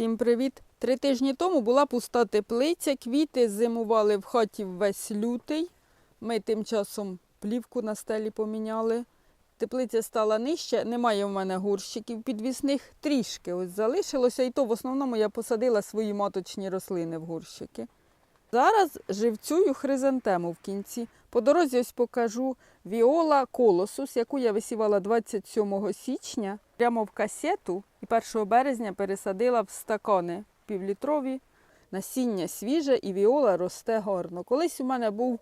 Всім привіт! Три тижні тому була пуста теплиця, квіти зимували в хаті весь лютий. Ми тим часом плівку на стелі поміняли. Теплиця стала нижче, немає в мене горщиків підвісних, трішки ось залишилося, і то в основному я посадила свої маточні рослини в горщики. Зараз живцюю хризантему в кінці. По дорозі ось покажу Віола Колосус, яку я висівала 27 січня прямо в касету і 1 березня пересадила в стакани півлітрові. Насіння свіже і віола росте гарно. Колись у мене був,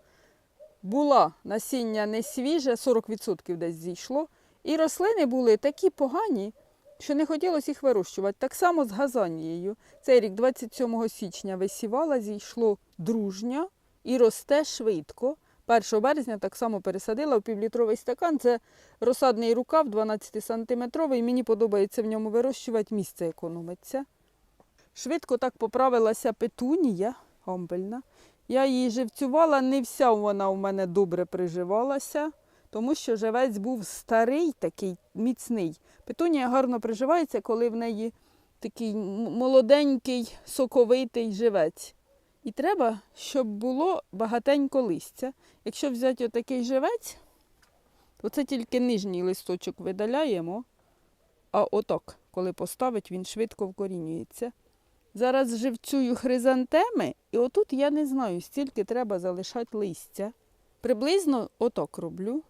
була насіння не свіже, 40% десь зійшло. І рослини були такі погані, що не хотілося їх вирощувати. Так само з газанією. Цей рік 27 січня висівала, зійшло дружньо і росте швидко. 1 березня так само пересадила в півлітровий стакан. Це розсадний рукав 12 сантиметровий. Мені подобається в ньому вирощувати, місце економиться. Швидко так поправилася петунія амбельна. Я її живцювала, не вся вона у мене добре приживалася, тому що живець був старий, такий міцний. Петунія гарно приживається, коли в неї такий молоденький, соковитий живець. І треба, щоб було багатенько листя. Якщо взяти отакий живець, то це тільки нижній листочок видаляємо, а отак, коли поставить, він швидко вкорінюється. Зараз живцюю хризантеми, і отут я не знаю, стільки треба залишати листя. Приблизно отак роблю.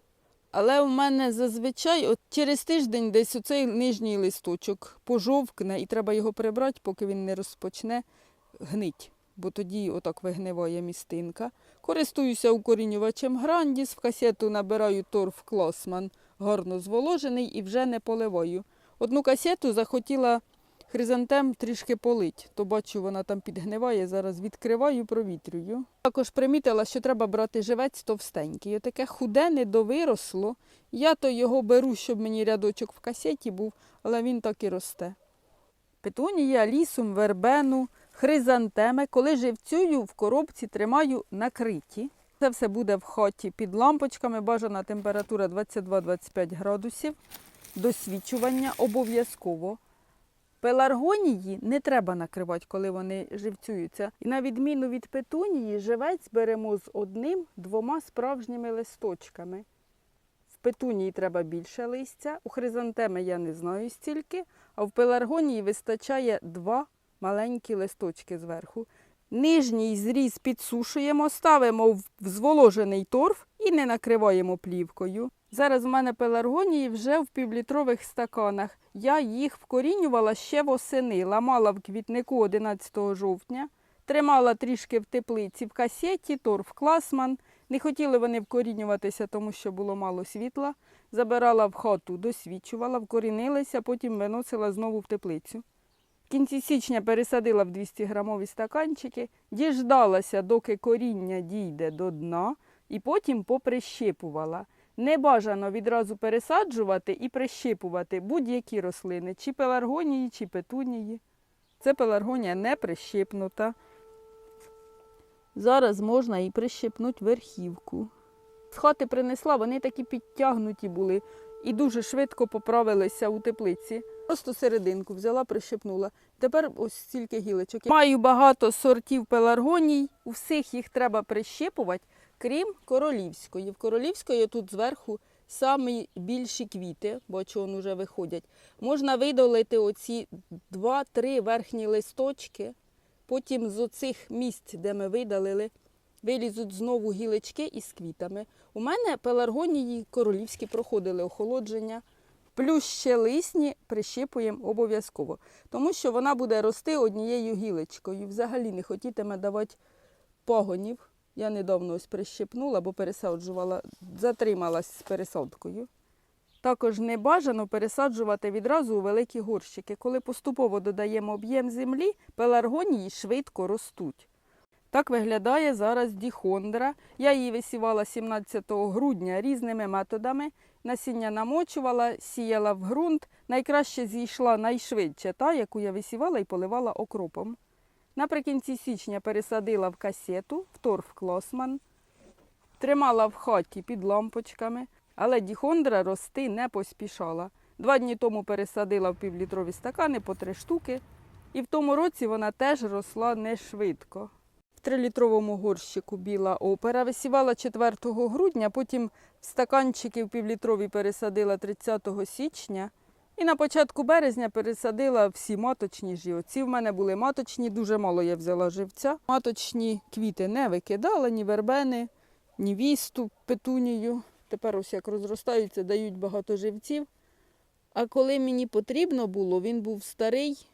Але у мене зазвичай от через тиждень десь оцей нижній листочок пожовкне і треба його прибрати, поки він не розпочне гнить, бо тоді отак вигниває містинка. Користуюся укорінювачем Грандіс, в касету набираю торф Клосман, гарно зволожений і вже не поливаю. Одну касету захотіла хризантем трішки полить, то бачу, вона там підгниває, зараз відкриваю, провітрюю. Також примітила, що треба брати живець товстенький. Отаке худе не довиросло. Я то його беру, щоб мені рядочок в касеті був, але він так і росте. Петунія, лісом, вербену, хризантеми. Коли живцюю, в коробці тримаю накриті. Це все буде в хаті під лампочками. Бажана температура 22-25 градусів. Досвічування обов'язково. Пеларгонії не треба накривати, коли вони живцюються. І на відміну від петунії, живець беремо з одним-двома справжніми листочками. В петунії треба більше листя, у хризантеми я не знаю стільки, а в пеларгонії вистачає два маленькі листочки зверху. Нижній зріз підсушуємо, ставимо в зволожений торф і не накриваємо плівкою. Зараз в мене пеларгонії вже в півлітрових стаканах. Я їх вкорінювала ще восени, ламала в квітнику 11 жовтня, тримала трішки в теплиці в касеті, торф класман. Не хотіли вони вкорінюватися, тому що було мало світла. Забирала в хату, досвічувала, вкорінилися, потім виносила знову в теплицю. В кінці січня пересадила в 200 грамові стаканчики, діждалася, доки коріння дійде до дна, і потім поприщипувала. Не бажано відразу пересаджувати і прищипувати будь-які рослини, чи пеларгонії, чи петунії. Це пеларгонія не прищипнута. Зараз можна і прищипнути верхівку. З хати принесла, вони такі підтягнуті були і дуже швидко поправилися у теплиці. Просто серединку взяла, прищипнула. Тепер ось стільки гілочок. Маю багато сортів пеларгоній, у всіх їх треба прищипувати, крім королівської. В королівської тут зверху самі більші квіти, бачу, вони вже виходять. Можна видалити оці два-три верхні листочки, потім з оцих місць, де ми видалили, вилізуть знову гілочки із квітами. У мене пеларгонії королівські проходили охолодження. Плюс ще лисні прищипуємо обов'язково, тому що вона буде рости однією гілочкою. Взагалі не хотітиме давати пагонів. Я недавно ось прищипнула, бо пересаджувала, затрималась з пересадкою. Також не бажано пересаджувати відразу у великі горщики. Коли поступово додаємо об'єм землі, пеларгонії швидко ростуть. Так виглядає зараз діхондра. Я її висівала 17 грудня різними методами. Насіння намочувала, сіяла в ґрунт. Найкраще зійшла найшвидше та, яку я висівала і поливала окропом. Наприкінці січня пересадила в касету, в торф Клосман. Тримала в хаті під лампочками, але діхондра рости не поспішала. Два дні тому пересадила в півлітрові стакани по три штуки. І в тому році вона теж росла не швидко. Трилітровому горщику біла опера висівала 4 грудня, потім в стаканчики в півлітрові пересадила 30 січня. І на початку березня пересадила всі маточні жіоці. В мене були маточні, дуже мало я взяла живця. Маточні квіти не викидала, ні вербени, ні вісту, петунію. Тепер ось як розростаються, дають багато живців. А коли мені потрібно було, він був старий.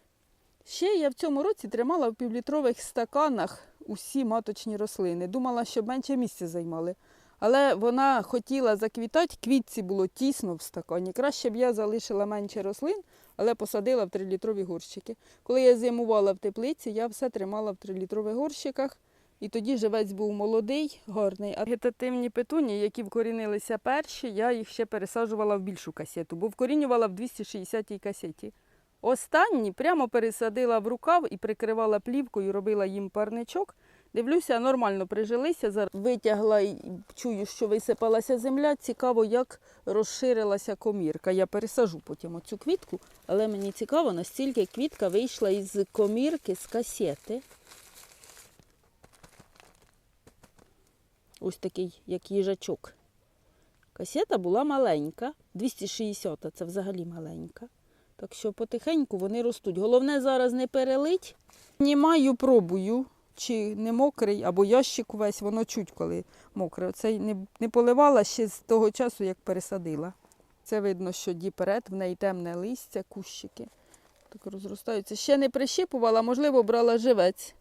Ще я в цьому році тримала в півлітрових стаканах усі маточні рослини. Думала, щоб менше місця займали. Але вона хотіла заквітати, квітці було тісно в стакані. Краще б я залишила менше рослин, але посадила в трилітрові горщики. Коли я зимувала в теплиці, я все тримала в трилітрових горщиках. І тоді живець був молодий, гарний. А вегетативні петуні, які вкорінилися перші, я їх ще пересаджувала в більшу касету, бо вкорінювала в 260-й касеті. Останні прямо пересадила в рукав і прикривала плівкою, робила їм парничок. Дивлюся, нормально прижилися. Витягла і чую, що висипалася земля. Цікаво, як розширилася комірка. Я пересажу потім оцю квітку, але мені цікаво, настільки квітка вийшла із комірки з касети. Ось такий, як їжачок. Касета була маленька, 260 це взагалі маленька. Так що потихеньку вони ростуть. Головне зараз не перелить. Знімаю, пробую, чи не мокрий, або ящик увесь, воно чуть, коли мокре. Оцей не, не поливала ще з того часу, як пересадила. Це видно, що діперед, в неї темне листя, кущики. Так розростаються. Ще не прищипувала, можливо, брала живець.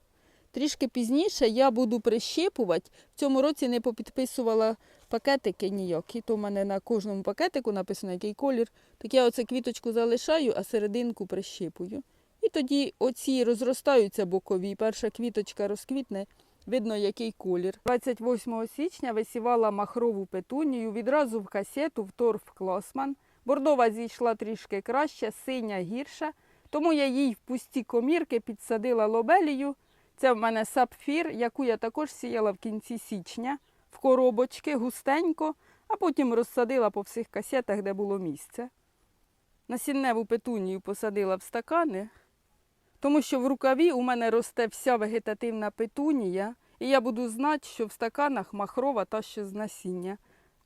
Трішки пізніше я буду прищипувати. В цьому році не попідписувала пакетики ніякі. То в мене на кожному пакетику написано, який колір. Так я оце квіточку залишаю, а серединку прищипую. І тоді оці розростаються бокові. Перша квіточка розквітне, видно, який колір. 28 січня висівала махрову петунію, відразу в касету, в торф Клосман. Бордова зійшла трішки краще, синя гірша. Тому я їй в пусті комірки підсадила лобелію. Це в мене сапфір, яку я також сіяла в кінці січня в коробочки густенько, а потім розсадила по всіх касетах, де було місце. Насінневу петунію посадила в стакани, тому що в рукаві у мене росте вся вегетативна петунія, і я буду знати, що в стаканах махрова та що з насіння.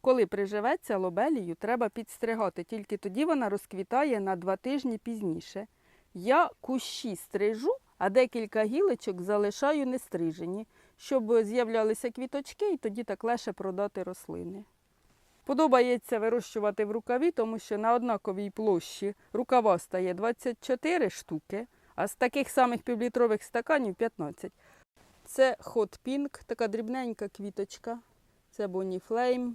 Коли приживеться лобелію, треба підстригати, тільки тоді вона розквітає на два тижні пізніше. Я кущі стрижу, а декілька гілочок залишаю нестрижені, щоб з'являлися квіточки і тоді так легше продати рослини. Подобається вирощувати в рукаві, тому що на однаковій площі рукава стає 24 штуки, а з таких самих півлітрових стаканів 15. Це Hot Pink, така дрібненька квіточка. Це Bonnie Flame.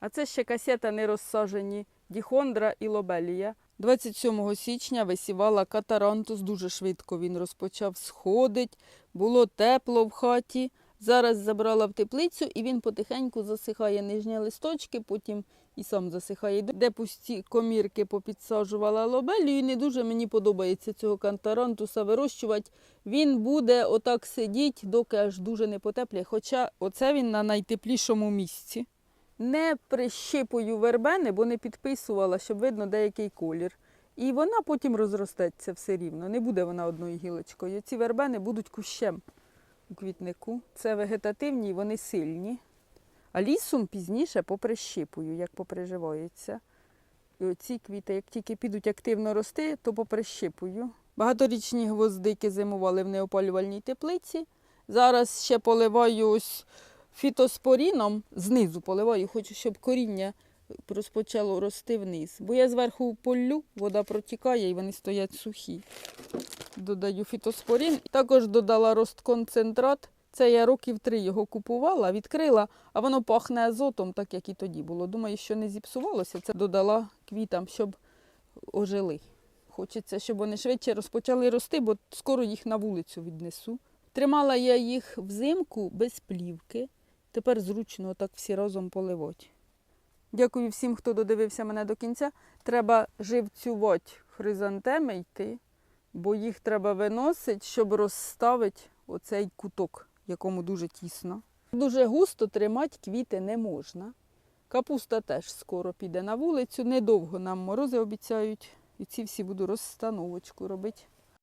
А це ще касета не розсажені Діхондра і Лобелія. 27 січня висівала катарантус, дуже швидко він розпочав сходить, було тепло в хаті. Зараз забрала в теплицю і він потихеньку засихає нижні листочки, потім і сам засихає. Де пусті комірки попідсаджувала лобелію, і не дуже мені подобається цього кантарантуса вирощувати. Він буде отак сидіти, доки аж дуже не потепліє. Хоча оце він на найтеплішому місці. Не прищипую вербени, бо не підписувала, щоб видно деякий колір. І вона потім розростеться все рівно. Не буде вона одною гілочкою. Ці вербени будуть кущем у квітнику. Це вегетативні, вони сильні. А лісом пізніше поприщипую, як поприживаються. І оці квіти, як тільки підуть активно рости, то поприщипую. Багаторічні гвоздики зимували в неопалювальній теплиці. Зараз ще поливаю ось фітоспоріном, знизу поливаю, хочу, щоб коріння розпочало рости вниз. Бо я зверху полю, вода протікає і вони стоять сухі. Додаю фітоспорін. Також додала розтконцентрат. Це я років три його купувала, відкрила, а воно пахне азотом, так як і тоді було. Думаю, що не зіпсувалося. Це додала квітам, щоб ожили. Хочеться, щоб вони швидше розпочали рости, бо скоро їх на вулицю віднесу. Тримала я їх взимку без плівки. Тепер зручно так всі разом поливати. Дякую всім, хто додивився мене до кінця. Треба живцювати хризантеми йти, бо їх треба виносити, щоб розставити оцей куток, якому дуже тісно. Дуже густо тримати квіти не можна. Капуста теж скоро піде на вулицю. Недовго нам морози обіцяють. І ці всі буду розстановочку робити.